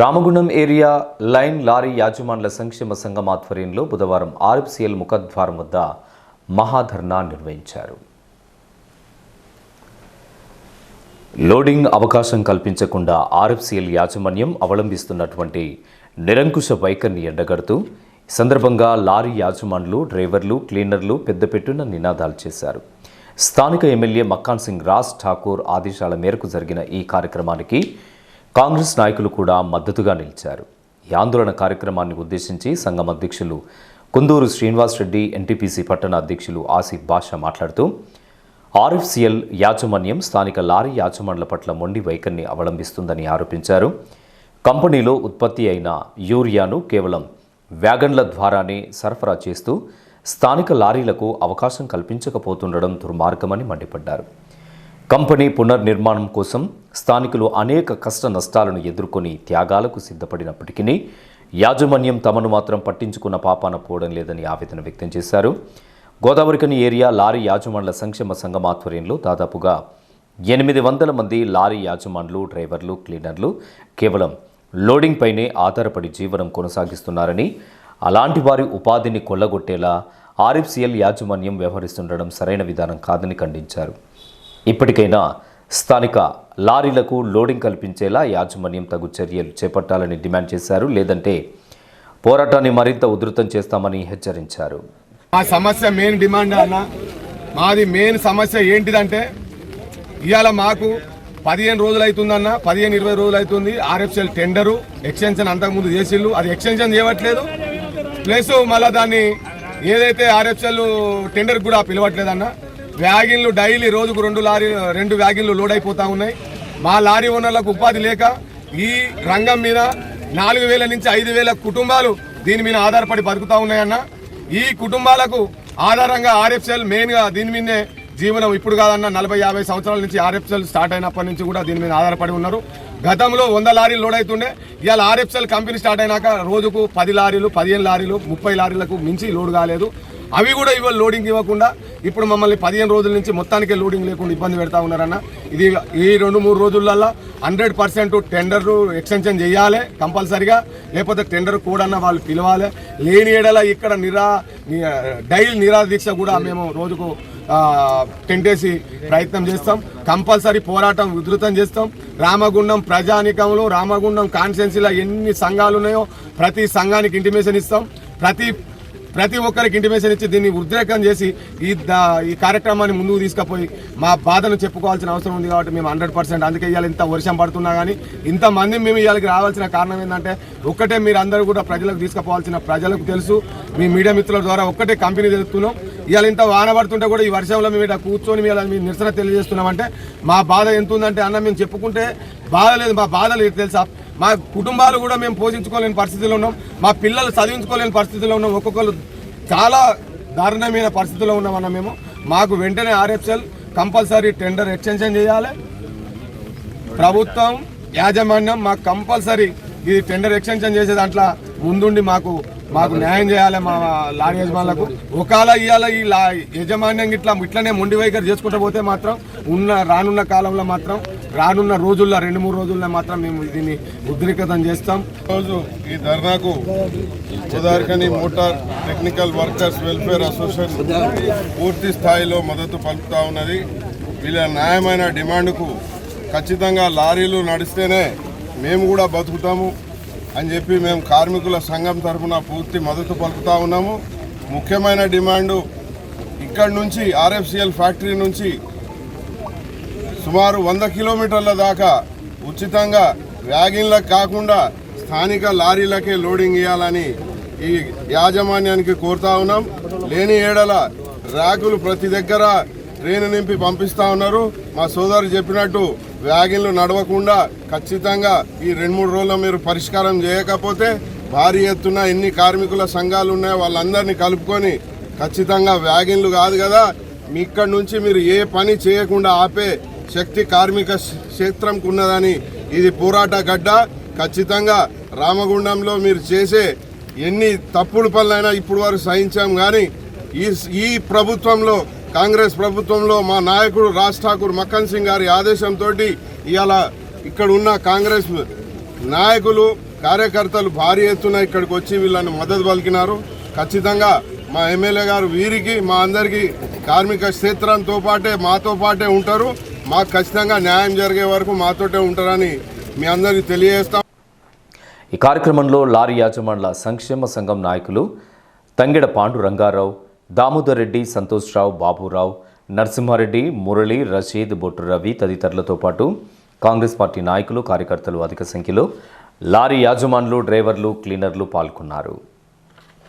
Ramagundam area line lorry యాజమాన్ల సంక్షేమ సంఘం ఆధ్వర్యంలో బుధవారం ఆర్ఎఫ్సిఎల్ ముఖద్వారం వద్ద మహాధర్నా నిర్వహించారు. లోడింగ్ అవకాశం కల్పించకుండా ఆర్ఎఫ్సిఎల్ యాజమాన్యం అవలంబిస్తున్నటువంటి నిరంకుశ వైఖరిని ఎండగడుతూ సందర్భంగా లారీ యాజమాన్లు డ్రైవర్లు క్లీనర్లు పెద్దపెట్టున నినాదాలు చేశారు. స్థానిక ఎమ్మెల్యే మక్కాన్ సింగ్ రాజ్ ఠాకూర్ ఆదేశాల మేరకు జరిగిన ఈ కార్యక్రమానికి కాంగ్రెస్ నాయకులు కూడా మద్దతుగా నిలిచారు. ఈ ఆందోళన కార్యక్రమాన్ని ఉద్దేశించి సంఘం అధ్యక్షులు కుందూరు శ్రీనివాస్ రెడ్డి ఎన్టీపీసీ పట్టణ అధ్యక్షులు ఆసిఫ్ బాషా మాట్లాడుతూ ఆర్ఎఫ్సిఎల్ యాజమాన్యం స్థానిక లారీ యాజమాన్ల పట్ల మొండి వైఖరిని అవలంబిస్తుందని ఆరోపించారు. కంపెనీలో ఉత్పత్తి అయిన యూరియాను కేవలం వ్యాగన్ల ద్వారానే సరఫరా చేస్తూ స్థానిక లారీలకు అవకాశం కల్పించకపోతుండడం దుర్మార్గమని మండిపడ్డారు. కంపెనీ పునర్నిర్మాణం కోసం స్థానికులు అనేక కష్ట నష్టాలను ఎదుర్కొని త్యాగాలకు సిద్ధపడినప్పటికీ యాజమాన్యం తమను మాత్రం పట్టించుకున్న పాపాన పోవడం లేదని ఆవేదన వ్యక్తం చేశారు. గోదావరికని ఏరియా లారీ యాజమాన్ల సంక్షేమ సంఘం ఆధ్వర్యంలో దాదాపుగా ఎనిమిది వందల మంది లారీ యాజమాన్లు డ్రైవర్లు క్లీనర్లు కేవలం లోడింగ్ పైనే ఆధారపడి జీవనం కొనసాగిస్తున్నారని అలాంటి వారి ఉపాధిని కొల్లగొట్టేలా ఆర్ఎఫ్సిఎల్ యాజమాన్యం వ్యవహరిస్తుండడం సరైన విధానం కాదని ఖండించారు. ఇప్పటికైనా స్థానిక లారీలకు లోడింగ్ కల్పించేలా యాజమాన్యం తగు చర్యలు చేపట్టాలని డిమాండ్ చేశారు. లేదంటే పోరాటాన్ని మరింత ఉధృతం చేస్తామని హెచ్చరించారు. మా సమస్య మెయిన్ డిమాండ్ అన్న. మాది మెయిన్ సమస్య ఏంటిదంటే ఇవాళ మాకు పదిహేను రోజులు అవుతుందన్న పదిహేను ఇరవై రోజులు అవుతుంది ఆర్ఎఫ్సిఎల్ టెండరు. ఎక్స్టెన్షన్ అంతకుముందు చేసిళ్ళు. అది ఎక్స్టెన్షన్ చేయట్లేదు. ప్లస్ మళ్ళీ దాన్ని ఏదైతే ఆర్ఎఫ్సిఎల్ టెండర్ కూడా పిలవట్లేదన్న. వ్యాగిన్లు డైలీ రోజుకు రెండు లారీ రెండు వ్యాగిన్లు లోడ్ అయిపోతూ ఉన్నాయి. మా లారీ ఓనర్లకు ఉపాధి లేక ఈ రంగం మీద నాలుగు వేల నుంచి ఐదు వేల కుటుంబాలు దీని మీద ఆధారపడి బతుకుతా ఉన్నాయన్న. ఈ కుటుంబాలకు ఆధారంగా ఆర్ఎఫ్సిఎల్ మెయిన్గా దీని మీదనే జీవనం ఇప్పుడు కాదన్న నలభై యాభై సంవత్సరాల నుంచి ఆర్ఎఫ్సిఎల్ స్టార్ట్ అయినప్పటి నుంచి కూడా దీని మీద ఆధారపడి ఉన్నారు. గతంలో వంద లారీలు లోడ్ అవుతుండే ఇవాళ ఆర్ఎఫ్సిఎల్ కంపెనీ స్టార్ట్ అయినాక రోజుకు పది లారీలు పదిహేను లారీలు ముప్పై లారీలకు మించి లోడ్ కాలేదు. అవి కూడా ఇవాళ లోడింగ్ ఇవ్వకుండా ఇప్పుడు మమ్మల్ని పదిహేను రోజుల నుంచి మొత్తానికే లోడింగ్ లేకుండా ఇబ్బంది పెడతా ఉన్నారన్న. ఇది ఈ రెండు మూడు రోజులల్లో హండ్రెడ్ పర్సెంట్ టెండర్ ఎక్స్టెన్షన్ చేయాలి కంపల్సరిగా. లేకపోతే టెండర్ కూడా వాళ్ళు పిలవాలి. లేని ఏడల ఇక్కడ నిరా డైలీ నిరాదీక్ష కూడా మేము రోజుకు టెంటేసి ప్రయత్నం చేస్తాం. కంపల్సరీ పోరాటం ఉధృతం చేస్తాం. రామగుండం ప్రజానికంలో రామగుండం కాన్స్టెన్సీలో ఎన్ని సంఘాలు ఉన్నాయో ప్రతి సంఘానికి ఇంటిమేషన్ ఇస్తాం. ప్రతి ప్రతి ఒక్కరికి ఇంటిమేషన్ ఇచ్చి దీన్ని ఉద్రేకం చేసి ఈ ఈ కార్యక్రమాన్ని ముందుకు తీసుకుపోయి మా బాధను చెప్పుకోవాల్సిన అవసరం ఉంది కాబట్టి మేము హండ్రెడ్ పర్సెంట్ అందుకే ఇవాళ ఇంత వర్షం పడుతున్నా కానీ ఇంతమంది మేము ఇవాళకి రావాల్సిన కారణం ఏంటంటే ఒక్కటే మీరు అందరూ కూడా ప్రజలకు తీసుకుపోవాల్సిన ప్రజలకు తెలుసు. మీ మీడియా మిత్రుల ద్వారా ఒక్కటే కంపెనీ తెలుస్తున్నాం ఇవాళ ఇంత వాన పడుతుంటే కూడా ఈ వర్షంలో మేము ఇక్కడ కూర్చొని ఇవాళ మీ నిరసన తెలియజేస్తున్నామంటే మా బాధ ఎంత ఉందంటే అన్న మేము చెప్పుకుంటే బాధ లేదు మా బాధ లేదు తెలుసా? మా కుటుంబాలు కూడా మేము పోషించుకోలేని పరిస్థితిలో ఉన్నాం. మా పిల్లలు చదివించుకోలేని పరిస్థితిలో ఉన్నాం. ఒక్కొక్కరు చాలా దారుణమైన పరిస్థితిలో ఉన్నామన్న మేము. మాకు వెంటనే ఆర్ఎఫ్ఎల్ కంపల్సరీ టెండర్ ఎక్స్టెన్షన్ చేయాలి. ప్రభుత్వం యాజమాన్యం మాకు కంపల్సరీ ఇది టెండర్ ఎక్స్టెన్షన్ చేసే దాంట్లో ముందుండి మాకు మాకు న్యాయం చేయాలి మా లారీ యజమానులకు. ఒకవేళ ఇవాళ ఈ లా యజమాన్యం ఇట్లా ఇట్లనే మొండి వైఖరి చేసుకుంటూ పోతే మాత్రం ఉన్న రానున్న కాలంలో మాత్రం రానున్న రోజుల్లో రెండు మూడు రోజుల్లో మాత్రం మేము దీన్ని ఉద్రిక్తం చేస్తాం. రోజు ఈ ధర్నాకు Godavarikhani motor technical workers welfare association పూర్తి స్థాయిలో మద్దతు పలుకుతా ఉన్నది. వీళ్ళ న్యాయమైన డిమాండ్కు ఖచ్చితంగా లారీలు నడిస్తేనే మేము కూడా బతుకుతాము. అని చెప్పి మేము కార్మికుల సంఘం తరఫున పూర్తి మద్దతు పలుకుతా ఉన్నాము. ముఖ్యమైన డిమాండు ఇక్కడి నుంచి ఆర్ఎఫ్సిఎల్ ఫ్యాక్టరీ నుంచి సుమారు వంద కిలోమీటర్ల దాకా ఉచితంగా వ్యాగిన్లకు కాకుండా స్థానిక లారీలకే లోడింగ్ ఇవ్వాలని ఈ యాజమాన్యానికి కోరుతా ఉన్నాం. లేని ఏడల ర్యాకులు ప్రతి దగ్గర ట్రైన్ నింపి పంపిస్తా ఉన్నారు. మా సోదరు చెప్పినట్టు వ్యాగిన్లు నడవకుండా ఖచ్చితంగా ఈ రెండు మూడు రోజుల్లో మీరు పరిష్కారం చేయకపోతే భారీ ఎత్తున ఎన్ని కార్మికుల సంఘాలు ఉన్నాయో వాళ్ళందరినీ కలుపుకొని ఖచ్చితంగా వ్యాగిన్లు కాదు కదా మీ ఇక్కడి నుంచి మీరు ఏ పని చేయకుండా ఆపే శక్తి కార్మిక క్షేత్రంకు ఉన్నదని ఇది పోరాట గడ్డ. ఖచ్చితంగా రామగుండంలో మీరు చేసే ఎన్ని తప్పుడు పనులైనా ఇప్పుడు వరకు సహించాం కానీ ఈ ఈ ప్రభుత్వంలో కాంగ్రెస్ ప్రభుత్వంలో మా నాయకుడు రాజ్ ఠాకూర్ మక్కన్ సింగ్ గారి ఆదేశంతో ఇవాళ ఇక్కడ ఉన్న కాంగ్రెస్ నాయకులు కార్యకర్తలు భారీ ఎత్తున ఇక్కడికి వచ్చి వీళ్ళని మద్దతు పలికినారు. ఖచ్చితంగా మా ఎమ్మెల్యే గారు వీరికి మా అందరికీ కార్మిక క్షేత్రంతో పాటే మాతో పాటే ఉంటారు. మాకు ఖచ్చితంగా న్యాయం జరిగే వరకు మాతోటే ఉంటారని మీ అందరికీ తెలియజేస్తాం. ఈ కార్యక్రమంలో లారీ యాజమాన్ల సంక్షేమ సంఘం నాయకులు తంగిడ పాండు రంగారావు దామోదర్ రెడ్డి సంతోష్రావు బాబురావు నరసింహారెడ్డి మురళి రషీద్ బొట్టు రవి తదితరులతో పాటు కాంగ్రెస్ పార్టీ నాయకులు కార్యకర్తలు అధిక సంఖ్యలో లారీ యాజమాన్లు డ్రైవర్లు క్లీనర్లు పాల్గొన్నారు.